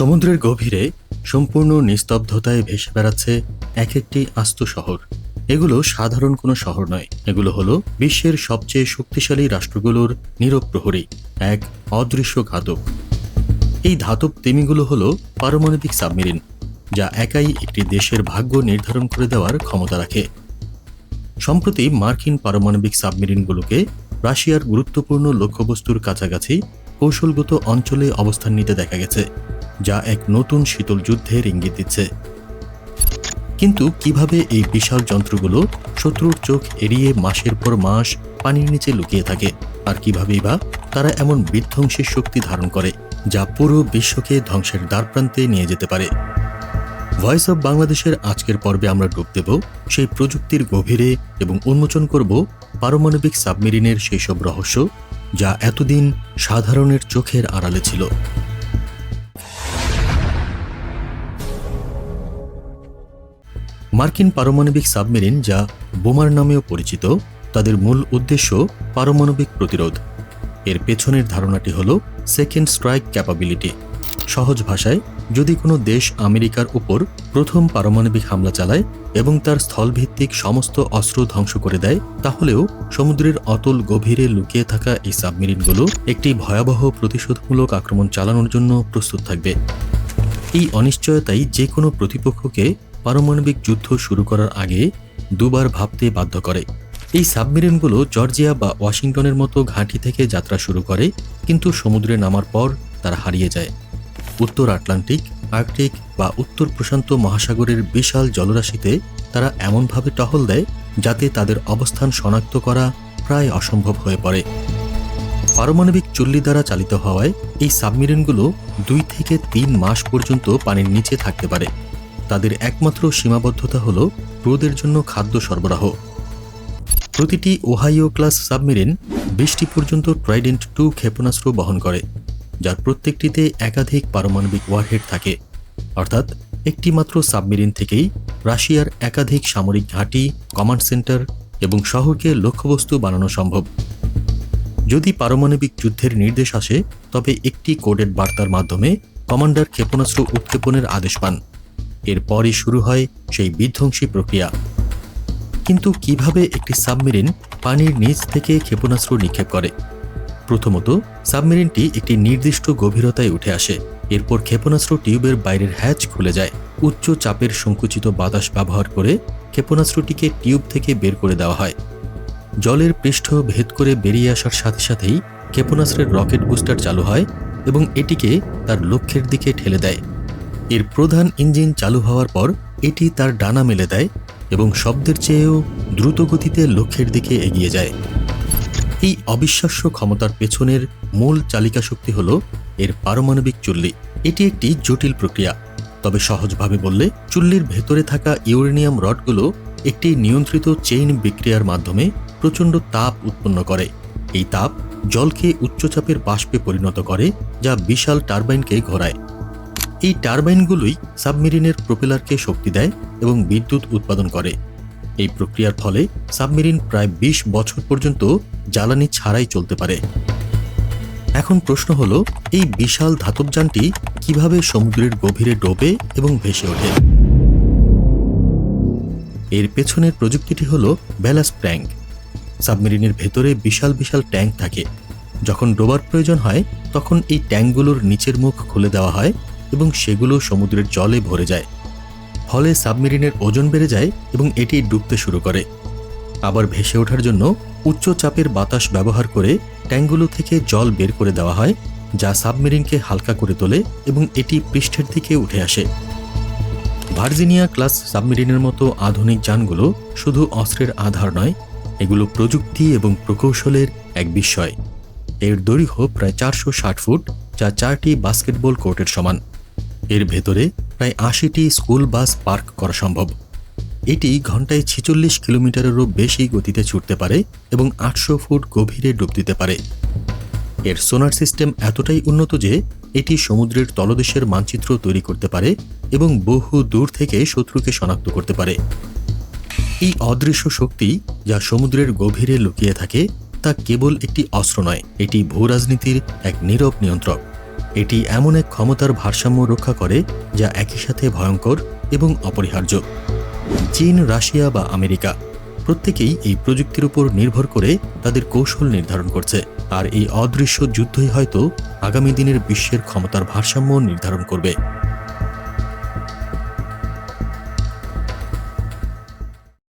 সমুদ্রের গভীরে সম্পূর্ণ নিস্তব্ধতায় ভেসে বেড়াচ্ছে এক একটি আস্ত শহর। এগুলো সাধারণ কোনো শহর নয়। এগুলো হলো বিশ্বের সবচেয়ে শক্তিশালী রাষ্ট্রগুলোর নীরব প্রহরী, এক অদৃশ্য ঘাতক। এই ধাতব তিমিগুলো হলো পারমাণবিক সাবমেরিন, যা একাই একটি দেশের ভাগ্য নির্ধারণ করে দেওয়ার ক্ষমতা রাখে। সম্প্রতি মার্কিন পারমাণবিক সাবমেরিনগুলোকে রাশিয়ার গুরুত্বপূর্ণ লক্ষ্যবস্তুর কাছাকাছি কৌশলগত অঞ্চলে অবস্থান নিতে দেখা গেছে। যা এক নতুন শীতল যুদ্ধের ইঙ্গিত দিচ্ছে। কিন্তু কীভাবে এই বিশাল যন্ত্রগুলো শত্রুর চোখ এড়িয়ে মাসের পর মাস পানির নিচে লুকিয়ে থাকে, আর কিভাবেই বা তারা এমন বিধ্বংসী শক্তি ধারণ করে, যা পুরো বিশ্বকে ধ্বংসের দ্বারপ্রান্তে নিয়ে যেতে পারে। ভয়েস অব বাংলাদেশের আজকের পর্বে আমরা ডুব দেব, সেই প্রযুক্তির গভীরে এবং উন্মোচন করব পারমাণবিক সাবমেরিনের সেই সব রহস্য, যা এতদিন সাধারণের চোখের আড়ালে ছিল। মার্কিন পারমাণবিক সাবমেরিন যা বোমার নামেও পরিচিত, তাদের মূল উদ্দেশ্য পারমাণবিক প্রতিরোধ। এর পেছনের ধারণাটি হল সেকেন্ড স্ট্রাইক ক্যাপাবিলিটি। সহজ ভাষায়, যদি কোনো দেশ আমেরিকার উপর প্রথম পারমাণবিক হামলা চালায় এবং তার স্থলভিত্তিক সমস্ত অস্ত্র ধ্বংস করে দেয়, তাহলেও সমুদ্রের অতল গভীরে লুকিয়ে থাকা এই সাবমেরিনগুলো একটি ভয়াবহ প্রতিশোধমূলক আক্রমণ চালানোর জন্য প্রস্তুত থাকবে। এই অনিশ্চয়তাই যে কোনো প্রতিপক্ষকে পারমাণবিক যুদ্ধ শুরু করার আগে দুবার ভাবতে বাধ্য করে। এই সাবমেরিনগুলো জর্জিয়া বা ওয়াশিংটনের মতো ঘাঁটি থেকে যাত্রা শুরু করে, কিন্তু সমুদ্রে নামার পর তারা হারিয়ে যায়। উত্তর আটলান্টিক, আর্কটিক বা উত্তর প্রশান্ত মহাসাগরের বিশাল জলরাশিতে তারা এমনভাবে টহল দেয় যাতে তাদের অবস্থান শনাক্ত করা প্রায় অসম্ভব হয়ে পড়ে। পারমাণবিক চুল্লি দ্বারা চালিত হওয়ায় এই সাবমেরিনগুলো দুই থেকে তিন মাস পর্যন্ত পানির নিচে থাকতে পারে। তাদের একমাত্র সীমাবদ্ধতা হল ক্রুদের জন্য খাদ্য সরবরাহ। প্রতিটি ওহাইও ক্লাস সাবমেরিন বিশটি পর্যন্ত ট্রাইডেন্ট টু ক্ষেপণাস্ত্র বহন করে, যার প্রত্যেকটিতে একাধিক পারমাণবিক ওয়ারহেড থাকে। অর্থাৎ একটি মাত্র সাবমেরিন থেকেই রাশিয়ার একাধিক সামরিক ঘাঁটি, কমান্ড সেন্টার এবং শহরকে লক্ষ্যবস্তু বানানো সম্ভব। যদি পারমাণবিক যুদ্ধের নির্দেশ আসে, তবে একটি কোডেড বার্তার মাধ্যমে কমান্ডার ক্ষেপণাস্ত্র উৎক্ষেপণের আদেশ পান। এরপরই শুরু হয় সেই বিধ্বংসী প্রক্রিয়া। কিন্তু কীভাবে একটি সাবমেরিন পানির নিচ থেকে ক্ষেপণাস্ত্র নিক্ষেপ করে? প্রথমত, সাবমেরিনটি একটি নির্দিষ্ট গভীরতায় উঠে আসে। এরপর ক্ষেপণাস্ত্র টিউবের বাইরের হ্যাচ খুলে যায়। উচ্চ চাপের সংকুচিত বাতাস ব্যবহার করে ক্ষেপণাস্ত্রটিকে টিউব থেকে বের করে দেওয়া হয়। জলের পৃষ্ঠ ভেদ করে বেরিয়ে আসার সাথে সাথেই ক্ষেপণাস্ত্রের রকেট বুস্টার চালু হয় এবং এটিকে তার লক্ষ্যের দিকে ঠেলে দেয়। এর প্রধান ইঞ্জিন চালু হওয়ার পর এটি তার ডানা মেলে দেয় এবং শব্দের চেয়েও দ্রুত গতিতে লক্ষ্যের দিকে এগিয়ে যায়। এই অবিশ্বাস্য ক্ষমতার পেছনের মূল চালিকা শক্তি হল এর পারমাণবিক চুল্লি। এটি একটি জটিল প্রক্রিয়া। তবে সহজভাবে বললে, চুল্লির ভেতরে থাকা ইউরেনিয়াম রডগুলো একটি নিয়ন্ত্রিত চেইন বিক্রিয়ার মাধ্যমে প্রচণ্ড তাপ উৎপন্ন করে। এই তাপ জলকে উচ্চচাপের বাষ্পে পরিণত করে, যা বিশাল টারবাইনকে ঘোরায়। এই টারবাইনগুলোই সাবমেরিনের প্রোপেলারকে শক্তি দেয় এবং বিদ্যুৎ উৎপাদন করে। এই প্রক্রিয়ার ফলে সাবমেরিন প্রায় ২০ বছর পর্যন্ত জ্বালানি ছাড়াই চলতে পারে। এখন প্রশ্ন হলো, এই বিশাল ধাতবযানটি কীভাবে সমুদ্রের গভীরে ডোবে এবং ভেসে ওঠে? এর পেছনের প্রযুক্তিটি হল ব্যালাস ট্যাঙ্ক। সাবমেরিনের ভেতরে বিশাল বিশাল ট্যাঙ্ক থাকে। যখন ডোবার প্রয়োজন হয়, তখন এই ট্যাঙ্কগুলোর নিচের মুখ খুলে দেওয়া হয় এবং সেগুলো সমুদ্রের জলে ভরে যায়। ফলে সাবমেরিনের ওজন বেড়ে যায় এবং এটি ডুবতে শুরু করে। আবার ভেসে ওঠার জন্য উচ্চ চাপের বাতাস ব্যবহার করে ট্যাঙ্কগুলো থেকে জল বের করে দেওয়া হয়, যা সাবমেরিনকে হালকা করে তোলে এবং এটি পৃষ্ঠের দিকে উঠে আসে। ভার্জিনিয়া ক্লাস সাবমেরিনের মতো আধুনিক যানগুলো শুধু অস্ত্রের আধার নয়, এগুলো প্রযুক্তি এবং প্রকৌশলের এক বিস্ময় এর দৈর্ঘ্য প্রায় চারশো ষাট ফুট, যা চারটি বাস্কেটবল কোর্টের সমান। এর ভেতরে প্রায় আশিটি স্কুল বাস পার্ক করা সম্ভব। এটি ঘন্টায় ছেচল্লিশ কিলোমিটারেরও বেশি গতিতে ছুটতে পারে এবং আটশো ফুট গভীরে ডুব দিতে পারে। এর সোনার সিস্টেম এতটাই উন্নত যে, এটি সমুদ্রের তলদেশের মানচিত্র তৈরি করতে পারে এবং বহু দূর থেকে শত্রুকে শনাক্ত করতে পারে। এই অদৃশ্য শক্তি যা সমুদ্রের গভীরে লুকিয়ে থাকে, তা কেবল একটি অস্ত্র নয়, এটি ভূরাজনীতির এক নীরব নিয়ন্ত্রক। এটি এমন এক ক্ষমতার ভারসাম্য রক্ষা করে যা একই সাথে ভয়ঙ্কর এবং অপরিহার্য। চীন, রাশিয়া বা আমেরিকা প্রত্যেকেই এই প্রযুক্তির উপর নির্ভর করে তাদের কৌশল নির্ধারণ করছে। আর এই অদৃশ্য যুদ্ধই হয়তো আগামী দিনের বিশ্বের ক্ষমতার ভারসাম্য নির্ধারণ করবে।